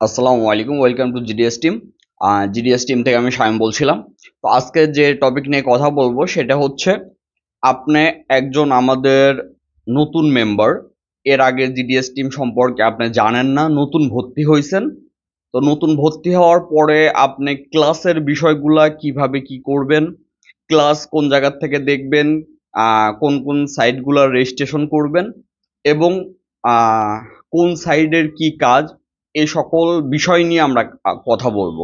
আসসালামু আলাইকুম welcome to GDS team GDS team থেকে আমি সায়ম বলছিলাম। তো আজকে যে টপিক নিয়ে কথা বলব, সেটা হচ্ছে আপনি একজন আমাদের নতুন মেম্বার এর আগে জিডিএস টিম সম্পর্কে আপনি জানেন না, নতুন ভর্তি হয়েছেন। তো নতুন ভর্তি হওয়ার পরে আপনি ক্লাসের বিষয়গুলা কীভাবে কি করবেন ক্লাস কোন জায়গা থেকে দেখবেন কোন কোন সাইটগুলো রেজিস্ট্রেশন করবেন এবং কোন সাইডের কি কাজ এই সকল বিষয় নিয়ে আমরা কথা বলব।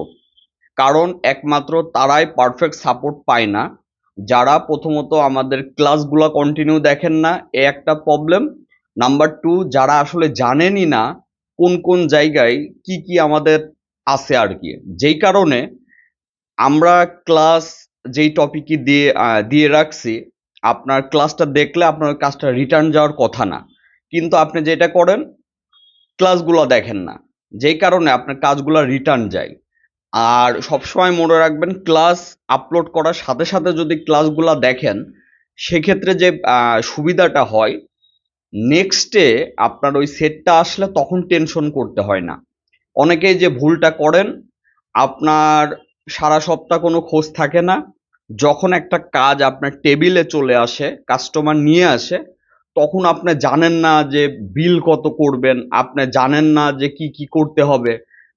কারণ একমাত্র তারাই পারফেক্ট সাপোর্ট পায় না। যারা প্রথমত আমাদের ক্লাসগুলো কন্টিনিউ দেখেন না, এ একটা প্রবলেম নাম্বার টু যারা আসলে জানেনই না কোন কোন জায়গায় কি কি আমাদের আছে আর কি। যেই কারণে আমরা ক্লাস যেই টপিকই দিয়ে দিয়ে রাখছি, আপনার ক্লাসটা দেখলে আপনার কাজটা রিটার্ন যাওয়ার কথা না। কিন্তু আপনি যেটা করেন ক্লাসগুলো দেখেন না। যেই কারণে আপনার কাজগুলো রিটার্ন যায়। আর সবসময় মনে রাখবেন ক্লাস আপলোড করার সাথে সাথে যদি ক্লাসগুলো দেখেন, সেক্ষেত্রে যে সুবিধাটা হয় নেক্সটে আপনার ওই সেটটা আসলে তখন টেনশন করতে হয় না। অনেকেই যে ভুলটা করেন, আপনার সারা সপ্তাহ কোনো খোঁজ থাকে না। যখন একটা কাজ আপনার টেবিলে চলে আসে কাস্টমার নিয়ে আসে তখন আপনি জানেন না যে বিল কত করবেন, আপনি জানেন না যে কি কি করতে হবে,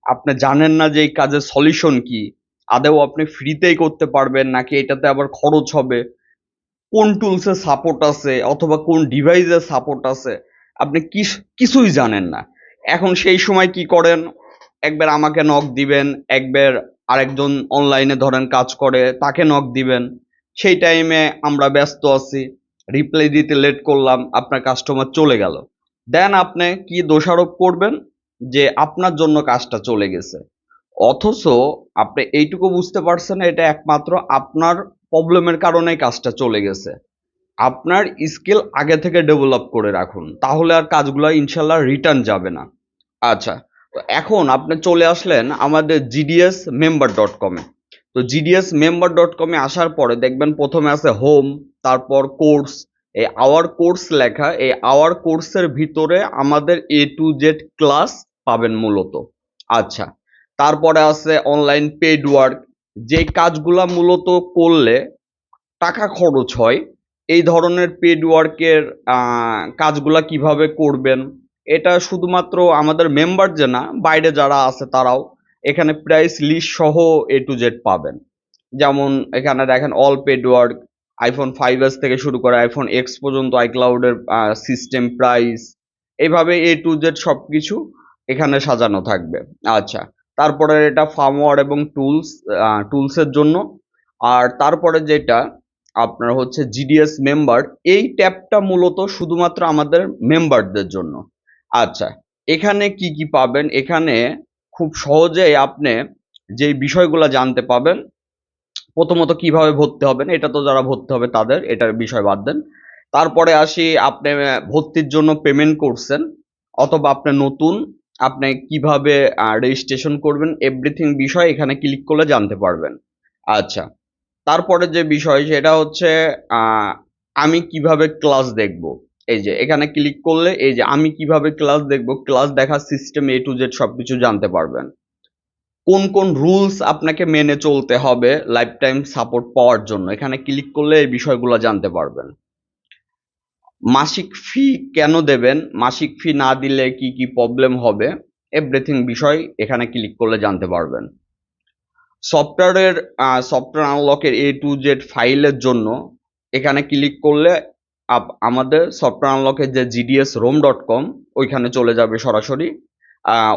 আপনি জানেন না যে এই কাজের সলিউশন কি আদেও আপনি ফ্রিতেই করতে পারবেন নাকি এটাতে আবার খরচ হবে, কোন টুলসের সাপোর্ট আছে অথবা কোন ডিভাইসের সাপোর্ট আছে, আপনি কিছুই জানেন না। এখন সেই সময় কি করেন, একবার আমাকে নক দিবেন, একবার আরেকজন অনলাইনে ধরেন কাজ করে, তাকে নক দিবেন, সেই টাইমে আমরা ব্যস্ত আছি। রিপ্লাই দিতে লেট করলাম, আপনার কাস্টমার চলে গেল। দেন আপনি কি দোষারোপ করবেন? যে আপনার জন্য কাজটা চলে গেছে। অথচ আপনি এইটুকু বুঝতে পারছেন এটা একমাত্র আপনার প্রবলেমের কারণেই কাজটা চলে গেছে। আপনার স্কিল আগে থেকে ডেভেলপ করে রাখুন, তাহলে আর কাজগুলো ইনশাল্লাহ রিটার্ন যাবে না। আচ্ছা তো এখন আপনি চলে আসলেন আমাদের জিডিএস মেম্বার ডট কমে তো জিডিএস মেম্বার ডট কমে আসার পরে দেখবেন প্রথমে আছে হোম তারপর কোর্স এই আওয়ার কোর্স লেখা, এই আওয়ার কোর্সের ভিতরে আমাদের এ টু জেড ক্লাস পাবেন মূলত। আচ্ছা তারপরে আছে অনলাইন পেড ওয়ার্ক যে কাজগুলা মূলত করলে টাকা খরচ হয়, এই ধরনের পেড ওয়ার্কের কাজগুলা কীভাবে করবেন, এটা শুধুমাত্র আমাদের মেম্বার যে না, বাইরে যারা আছে তারাও এখানে প্রাইস লিস্ট সহ এ টু জেড পাবেন। যেমন এখানে দেখেন all paid work iPhone five S থেকে শুরু করে আইফোন এক্স পর্যন্ত আইক্লাউডের সিস্টেম প্রাইস এইভাবে এ টু জেড সব কিছু এখানে সাজানো থাকবে। আচ্ছা তারপরে এটা ফার্মওয়ার এবং টুলস টুলসের জন্য। আর তারপরে যেটা আপনার হচ্ছে জিডিএস মেম্বার এই ট্যাবটা মূলত শুধুমাত্র আমাদের মেম্বারদের জন্য। আচ্ছা এখানে কি কি পাবেন? এখানে খুব সহজেই আপনি যে বিষয়গুলো জানতে পাবেন প্রথমত কীভাবে ভর্তি হবেন, এটা তো যারা ভর্তি হবে তাদের এটার বিষয় বাদ দেন। তারপরে আসি, আপনি ভর্তির জন্য পেমেন্ট করছেন অথবা আপনি নতুন, আপনি কীভাবে রেজিস্ট্রেশন করবেন এভরিথিং বিষয় এখানে ক্লিক করলে জানতে পারবেন। আচ্ছা তারপরে যে বিষয় সেটা হচ্ছে আমি কীভাবে ক্লাস দেখব? এই যে, এখানে ক্লিক করলে এই যে, আমি কীভাবে ক্লাস দেখব? ক্লাস দেখার সিস্টেম এ টু জেড সবকিছু জানতে পারবেন। কোন কোন রুলস আপনাকে মেনে চলতে হবে লাইফ টাইম সাপোর্ট পাওয়ার জন্য? এখানে ক্লিক করলে এই বিষয়গুলো জানতে পারবেন। মাসিক ফি কেন দেবেন? মাসিক ফি না দিলে কি কি প্রবলেম হবে? এভরিথিং বিষয় এখানে ক্লিক করলে জানতে পারবেন। সফটওয়্যারের সফটওয়্যার আনলকের এ টু জেড ফাইলের জন্য এখানে ক্লিক করলে আপ- আমাদের সফটওয়্যার আনলকের যে জিডিএস রোম ডট কম ওইখানে চলে যাবে সরাসরি।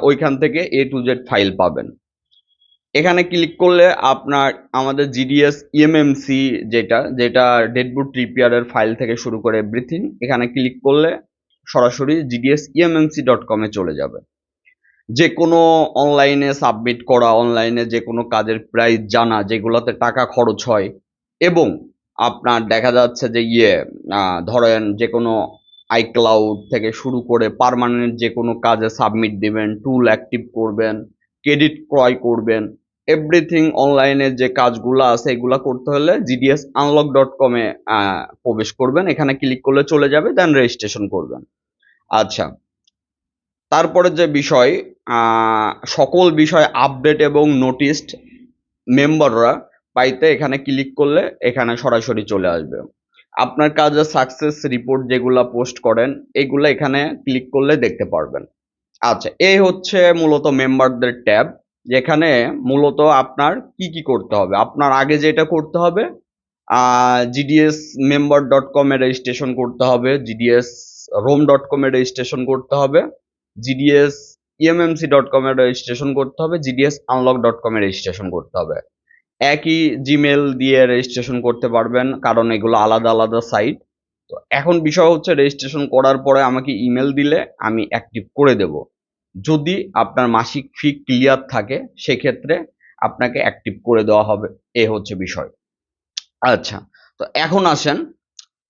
ওইখান থেকে এ টু জেড ফাইল পাবেন। এখানে ক্লিক করলে আপনার, আমাদের জিডিএস ইএমএমসি যেটা যেটা ডেডবুট রিপেয়ারের ফাইল থেকে শুরু করে এভরিথিং এখানে ক্লিক করলে সরাসরি জিডিএস ইএমএমসি ডট কমে চলে যাবে। যে কোনো অনলাইনে সাবমিট করা অনলাইনে যে কোনো কাজের প্রাইস জানা, যেগুলোতে টাকা খরচ হয়, এবং আপনার দেখা যাচ্ছে যে ইয়ে ধরেন যে কোনো আইক্লাউড থেকে শুরু করে পার্মানেন্ট যে কোনো কাজে সাবমিট দিবেন টুল অ্যাক্টিভ করবেন ক্রেডিট ক্রয় করবেন এভরিথিং অনলাইনে যে কাজগুলো আছে এগুলো করতে হলে জিডিএস আনলক ডট কমে প্রবেশ করবেন, এখানে ক্লিক করলে চলে যাবে দেন রেজিস্ট্রেশন করবেন। আচ্ছা তারপরে যে বিষয় সকল বিষয় আপডেট এবং নোটিশড মেম্বাররা পাইতে এখানে ক্লিক করলে এখানে সরাসরি চলে আসবে। আপনার কাজে সাকসেস রিপোর্ট যেগুলা পোস্ট করেন, এগুলো এখানে ক্লিক করলে দেখতে পারবেন। আচ্ছা এই হচ্ছে মূলত মেম্বারদের ট্যাব, যেখানে মূলত আপনার কি কি করতে হবে। আপনার আগে যেটা করতে হবে জিডিএস মেম্বার ডট কমে রেজিস্ট্রেশন করতে হবে জিডিএস রোম ডট কমে রেজিস্ট্রেশন করতে হবে জিডিএস ইএমএমসি ডট কমে রেজিস্ট্রেশন করতে হবে জিডিএস আনলক ডট কমে রেজিস্ট্রেশন করতে হবে। একই জিমেল দিয়ে রেজিস্ট্রেশন করতে পারবেন, কারণ এগুলো আলাদা আলাদা সাইট তো এখন বিষয় হচ্ছে রেজিস্ট্রেশন করার পরে আমাকে ইমেল দিলে আমি অ্যাক্টিভ করে দেব। যদি আপনার মাসিক ফি ক্লিয়ার থাকে, সেক্ষেত্রে আপনাকে অ্যাক্টিভ করে দেওয়া হবে। এ হচ্ছে বিষয়। আচ্ছা তো এখন আসেন,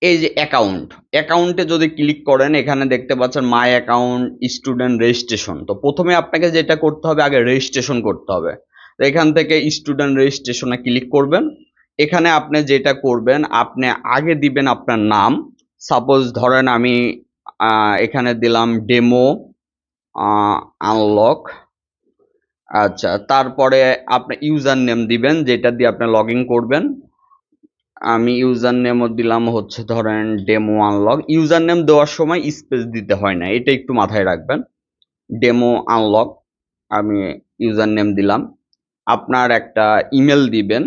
এই যে অ্যাকাউন্ট অ্যাকাউন্টে যদি ক্লিক করেন, এখানে দেখতে পাচ্ছেন মাই অ্যাকাউন্ট স্টুডেন্ট রেজিস্ট্রেশন তো প্রথমে আপনাকে যেটা করতে হবে, আগে রেজিস্ট্রেশন করতে হবে। এখান থেকে স্টুডেন্ট রেজিস্ট্রেশনে ক্লিক করবেন। এখানে আপনি যেটা করবেন, আপনি আগে দিবেন আপনার নাম। সাপোজ ধরেন আমি এখানে দিলাম ডেমো আনলক আচ্ছা তারপরে আপনি ইউজার নেম দিবেন, যেটা দিয়ে আপনি লগ করবেন। আমি ইউজার নেমও দিলাম হচ্ছে ধরেন ডেমো আনলক ইউজার নেম দেওয়ার সময় স্পেস দিতে হয় না, এটা একটু মাথায় রাখবেন। ডেমো আনলক আমি ইউজার নেম দিলাম। আপনার একটা ইমেল দিবেন।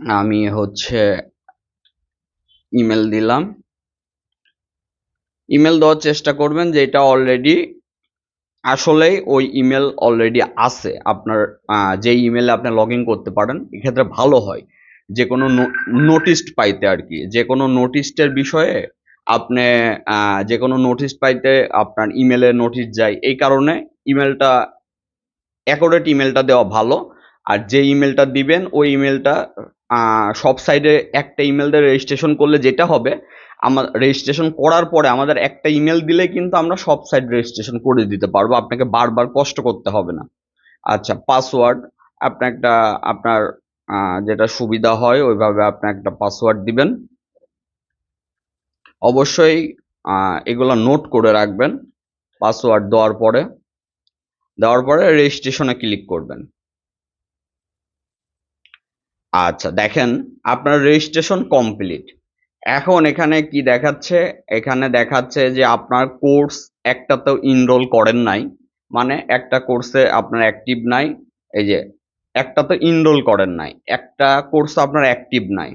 আমি হচ্ছে ইমেল দিলাম। ইমেল দেওয়ার চেষ্টা করবেন যে এটা অলরেডি আসলেই ওই ইমেল অলরেডি আছে। আপনার যে ইমেলে আপনি লগ করতে পারেন, এক্ষেত্রে ভালো হয়। যে কোনো নোটিশ পাইতে আর কি। যে কোনো নোটিশের বিষয়ে আপনি যে কোনো নোটিশ পাইতে আপনার ইমেলে নোটিশ যায়। এই কারণে ইমেলটা অ্যাকোরেট ইমেলটা দেওয়া ভালো। আর যে ইমেলটা দিবেন, ওই ইমেলটা সব সাইডে একটা ইমেল দিয়ে রেজিস্ট্রেশন করলে যেটা হবে, আমার রেজিস্ট্রেশন করার পরে আমাদের একটা ইমেল দিলে কিন্তু আমরা সব সাইড রেজিস্ট্রেশন করে দিতে পারব। আপনাকে বারবার কষ্ট করতে হবে না। আচ্ছা পাসওয়ার্ড আপনি একটা, আপনার যেটা সুবিধা হয়, ওইভাবে আপনি একটা পাসওয়ার্ড দিবেন। অবশ্যই এগুলো নোট করে রাখবেন পাসওয়ার্ড দেওয়ার পরে। দেওয়ার পরে রেজিস্ট্রেশনে ক্লিক করবেন। আচ্ছা দেখেন আপনার রেজিস্ট্রেশন কমপ্লিট এখন এখানে কি দেখাচ্ছে? এখানে দেখাচ্ছে যে আপনার কোর্স একটাতেও ইনরোল করেন নাই। মানে একটা কোর্সে আপনার অ্যাক্টিভ নাই। এই যে একটা তো ইনরোল করেন নাই। একটা কোর্স আপনার অ্যাক্টিভ নাই।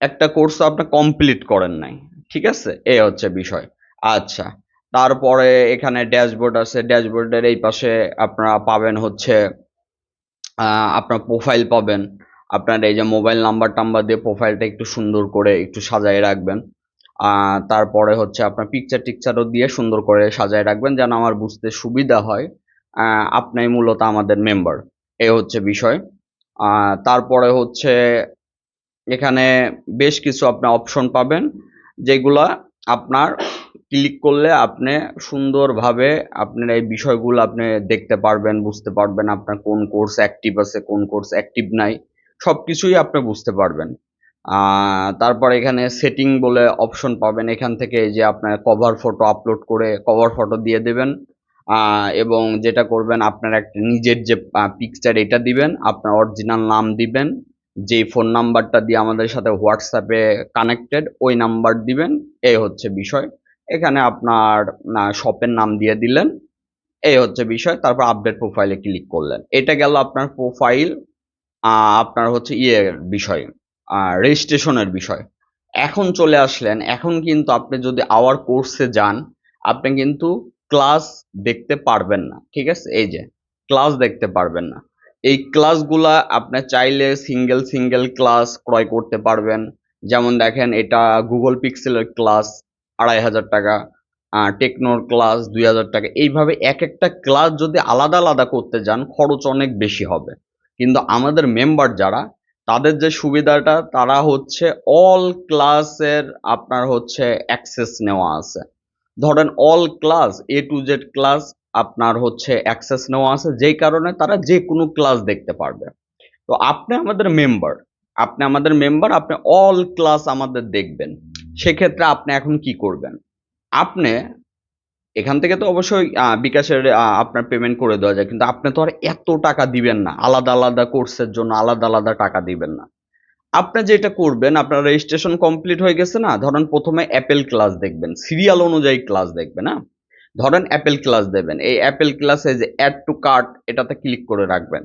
একটা কোর্স আপনার কমপ্লিট করেন নাই। ঠিক আছে? এ হচ্ছে বিষয়। আচ্ছা তারপরে এখানে ড্যাশবোর্ড আছে। ড্যাশবোর্ডের এই পাশে আপনারা পাবেন হচ্ছে আপনার প্রোফাইল পাবেন। আপনার এই যে মোবাইল নাম্বার টাম্বার দিয়ে প্রোফাইলটা একটু সুন্দর করে একটু সাজায় রাখবেন। তারপরে হচ্ছে আপনার পিকচার টিকচারও দিয়ে সুন্দর করে সাজায় রাখবেন যেন আমার বুঝতে সুবিধা হয়। আপনি মূলত আমাদের মেম্বার এ হচ্ছে বিষয়। তারপরে হচ্ছে এখানে বেশ কিছু আপনি অপশন পাবেন, যেগুলা আপনার ক্লিক করলে আপনি সুন্দরভাবে আপনার এই বিষয়গুলো আপনি দেখতে পারবেন, বুঝতে পারবেন আপনার কোন কোর্স অ্যাক্টিভ আছে, কোন কোর্স অ্যাক্টিভ নাই সব কিছুই আপনি বুঝতে পারবেন। তারপর এখানে সেটিং বলে অপশন পাবেন, এখান থেকে যে আপনার কভার ফটো আপলোড করে কভার ফটো দিয়ে দেবেন। এবং যেটা করবেন, আপনার একটা নিজের যে পিকচার এটা দিবেন, আপনার অরিজিনাল নাম দিবেন, যে ফোন নাম্বারটা দিয়ে আমাদের সাথে হোয়াটসঅ্যাপে কানেক্টেড ওই নাম্বার দিবেন, এই হচ্ছে বিষয়। এখানে আপনার শপের নাম দিয়ে দিলেন। এই হচ্ছে বিষয়। তারপর আপডেট প্রোফাইলে ক্লিক করলেন। এটা গেল আপনার প্রোফাইল আপনার হচ্ছে ইয়ের বিষয় রেজিস্ট্রেশনের বিষয়। এখন চলে আসলেন। এখন কিন্তু আপনি যদি আওয়ার কোর্সে যান, আপনি কিন্তু ক্লাস দেখতে পারবেন না। ঠিক আছে? এই যে ক্লাস দেখতে পারবেন না। এই ক্লাসগুলা আপনি চাইলে সিঙ্গেল সিঙ্গেল ক্লাস ক্রয় করতে পারবেন। যেমন দেখেন, এটা গুগল পিক্সেলের ক্লাস আড়াই হাজার টাকা টেকনোর ক্লাস দুই হাজার টাকা। এইভাবে এক একটা ক্লাস যদি আলাদা আলাদা করতে যান, খরচ অনেক বেশি হবে। কিন্তু আমাদের মেম্বার যারা, তাদের যে সুবিধাটা, তারা হচ্ছে অল ক্লাসের আপনার হচ্ছে অ্যাক্সেস নেওয়া আছে। ধরেন all class A to Z class আপনার হচ্ছে অ্যাক্সেস নেওয়া আছে। যেই কারণে তারা যে কোনো ক্লাস দেখতে পারবে। তো আপনি আমাদের মেম্বার আপনি আমাদের মেম্বার আপনি অল ক্লাস আমাদের দেখবেন। সেক্ষেত্রে আপনি এখন কি করবেন? আপনি, এখান থেকে তো অবশ্যই বিকাশের আপনার পেমেন্ট করে দেওয়া যায়, কিন্তু আপনি তো আর এত টাকা দিবেন না। আলাদা আলাদা কোর্সের জন্য আলাদা আলাদা টাকা দিবেন না। আপনি যেটা করবেন, আপনার রেজিস্ট্রেশন কমপ্লিট হয়ে গেছে না, ধরেন প্রথমে অ্যাপেল ক্লাস দেখবেন সিরিয়াল অনুযায়ী ক্লাস দেখবেন না ধরেন অ্যাপেল ক্লাস দেবেন, এই অ্যাপেল ক্লাসে যে অ্যাড টু কার্ট এটাতে ক্লিক করে রাখবেন,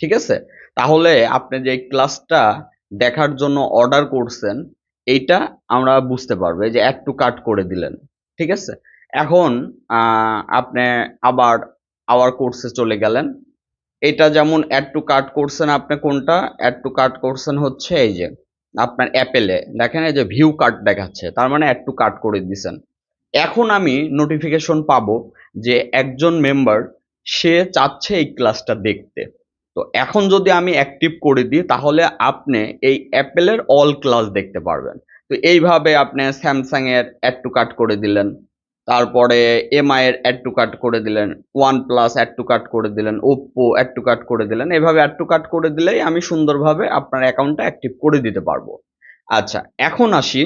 ঠিক আছে? তাহলে আপনি যে ক্লাসটা দেখার জন্য অর্ডার করছেন এইটা আমরা বুঝতে পারব যে অ্যাড টু কার্ট করে দিলেন, ঠিক আছে? এখন আপনি আবার আওয়ার কোর্সে চলে গেলেন। এটা যেমন অ্যাড টু কাট করছেন আপনি কোনটা? অ্যাড টু কাট করছেন হচ্ছে এই যে আপনার অ্যাপেলে। দেখেন এই যে ভিউ কার্ট দেখাচ্ছে, তার মানে অ্যাড টু কাট করে দিছেন। এখন আমি নোটিফিকেশন পাবো যে একজন মেম্বার সে চাচ্ছে এই ক্লাসটা দেখতে। তো এখন যদি আমি অ্যাক্টিভ করে দিই, তাহলে আপনি এই অ্যাপেলের অল ক্লাস দেখতে পারবেন। তো এইভাবে আপনি স্যামসাং এর অ্যাড টু কার্ট করে দিলেন, তারপরে এমআই এর অ্যাড টু কার্ট করে দিলেন one plus add to cart করে দিলেন ওপ্পো অ্যাড টু কার্ট করে দিলেন, এভাবে অ্যাড টু কার্ট করে দিলেই আমি সুন্দরভাবে আপনার অ্যাকাউন্টটা অ্যাক্টিভ করে দিতে পারব। আচ্ছা এখন আসি।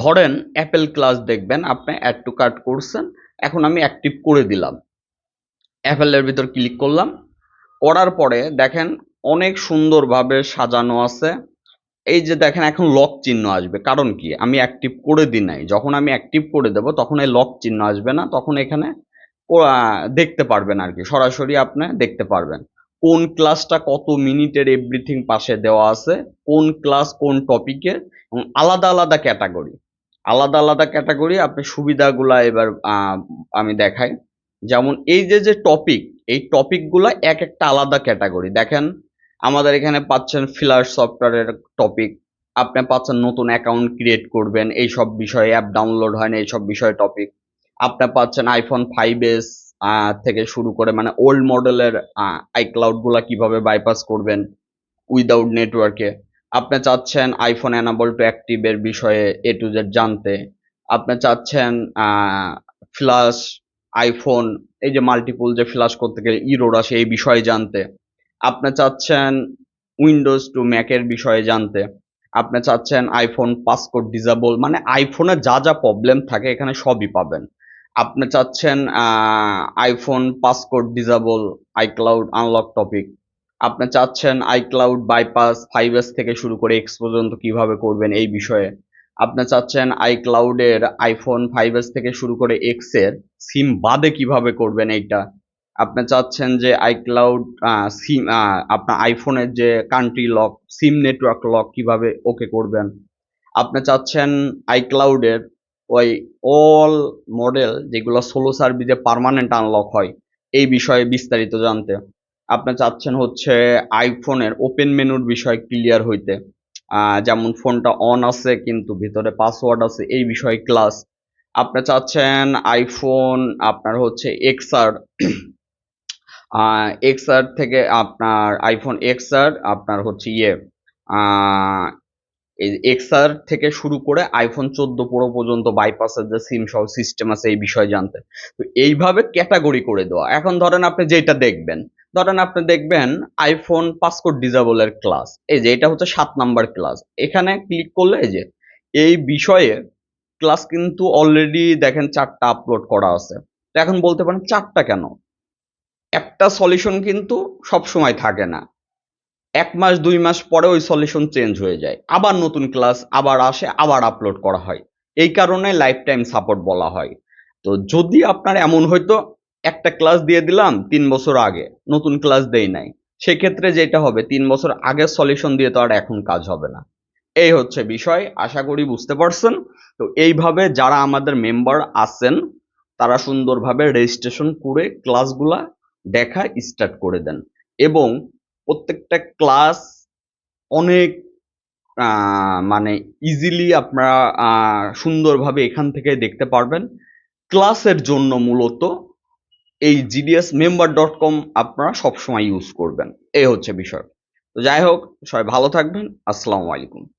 ধরেন অ্যাপেল ক্লাস দেখবেন, আপনি অ্যাড টু কার্ট করছেন, এখন আমি অ্যাক্টিভ করে দিলাম। অ্যাপেলের ভিতর ক্লিক করলাম। করার পরে দেখেন অনেক সুন্দরভাবে সাজানো আছে। এই যে দেখেন এখন লক চিহ্ন আসবে। কারণ কি? আমি অ্যাক্টিভ করে দিই নাই। যখন আমি অ্যাক্টিভ করে দেব, তখন এই লক চিহ্ন আসবে না। তখন এখানে দেখতে পারবেন আর কি। সরাসরি আপনি দেখতে পারবেন। কোন ক্লাসটা কত মিনিটের এভরিথিং পাশে দেওয়া আছে, কোন ক্লাস কোন টপিকের আলাদা আলাদা ক্যাটাগরি আলাদা আলাদা ক্যাটাগরি আপনি সুবিধাগুলা এবার আমি দেখাই। যেমন এই যে যে টপিক এই টপিকগুলো এক একটা আলাদা ক্যাটাগরি দেখেন, আমাদের এখানে পাচ্ছেন ফিলার সফটওয়্যারের টপিক আপনি পাচ্ছেন নতুন অ্যাকাউন্ট ক্রিয়েট করবেন এই সব বিষয়ে অ্যাপ ডাউনলোড হয় না, এইসব বিষয়ে টপিক আপনি পাচ্ছেন আইফোন ফাইভ এস থেকে শুরু করে মানে ওল্ড মডেলের আইক্লাউডগুলা কীভাবে বাইপাস করবেন উইদাউট নেটওয়ার্কে আপনি চাচ্ছেন আইফোন অ্যানাবল টু অ্যাক্টিভের বিষয়ে এ টু জেড জানতে। আপনি চাচ্ছেন ফ্ল্যাশ আইফোন এই যে মাল্টিপুল যে ফ্ল্যাশ করতে গেলে ইরোড আসে এই বিষয়ে জানতে। আপনি চাচ্ছেন উইন্ডোজ টু ম্যাকের বিষয়ে জানতে। আপনি চাচ্ছেন আইফোন পাসকোড ডিজাবল মানে আইফোনে যা যা প্রবলেম থাকে এখানে সবই পাবেন। আপনি চাচ্ছেন iPhone passcode disable iCloud unlock topic আপনি চাচ্ছেন আইক্লাউড বাইপাস ফাইভ এস থেকে শুরু করে এক্স পর্যন্ত কীভাবে করবেন এই বিষয়ে। আপনি চাচ্ছেন আইক্লাউডের আইফোন ফাইভ এস থেকে শুরু করে এক্সের সিম বাদে কীভাবে করবেন এইটা? আপনি চাচ্ছেন যে আইক্লাউড সিম আপনার আইফোনের যে country lock sim network lock কীভাবে ওকে করবেন? আপনি চাচ্ছেন আইক্লাউডের ওই অল মডেল যেগুলো সোলো সার্ভিসে পার্মানেন্ট আনলক হয়, এই বিষয়ে বিস্তারিত জানতে। আপনি চাচ্ছেন হচ্ছে আইফোনের ওপেন মেনুর বিষয় ক্লিয়ার হইতে। যেমন ফোনটা অন আছে, কিন্তু ভিতরে পাসওয়ার্ড আছে, এই বিষয়ে ক্লাস আপনি চাচ্ছেন আইফোন আপনার হচ্ছে এক্সআর এক্সআর থেকে আপনার আইফোন এক্সআর আপনার হচ্ছে ইয়ে এক্সআর থেকে শুরু করে আইফোন চোদ্দ প্রো পর্যন্ত বাইপাসের যে সিম সহ সিস্টেম আছে, এই বিষয়ে জানতে। তো এইভাবে ক্যাটাগরি করে দেওয়া। এখন ধরেন আপনি যেটা দেখবেন ধরেন আপনি দেখবেন আইফোন পাসকোড ডিজাবলের ক্লাস এই যে, এটা হচ্ছে সাত নাম্বার ক্লাস এখানে ক্লিক করলে এই যে, এই বিষয়ে ক্লাস কিন্তু অলরেডি দেখেন চারটা আপলোড করা আছে। তো এখন বলতে পারেন চারটা কেন? একটা সলিউশন কিন্তু সব সময় থাকে না। এক মাস, দুই মাস পরে ওই সলিউশন চেঞ্জ হয়ে যায়। আবার নতুন ক্লাস আবার আসে, আবার আপলোড করা হয়। এই কারণে লাইফ টাইম সাপোর্ট বলা হয়। তো যদি আপনার এমন হয়তো একটা ক্লাস দিয়ে দিলাম তিন বছর আগে, নতুন ক্লাস দেই নাই। সেক্ষেত্রে যেটা হবে, তিন বছর আগের সলিউশন দিয়ে তো আর এখন কাজ হবে না। এই হচ্ছে বিষয়, আশা করি বুঝতে পারছেন। তো এইভাবে যারা আমাদের মেম্বার আছেন, তারা সুন্দরভাবে রেজিস্ট্রেশন করে ক্লাসগুলা দেখা স্টার্ট করে দেন। এবং প্রত্যেকটা ক্লাস অনেক মানে ইজিলি আপনারা সুন্দরভাবে এখান থেকে দেখতে পারবেন। ক্লাসের জন্য মূলত এই জিডিএস মেম্বার ডট কম আপনারা সবসময় ইউজ করবেন। এই হচ্ছে বিষয়। তো যাই হোক, সবাই ভালো থাকবেন। আসসালামু আলাইকুম।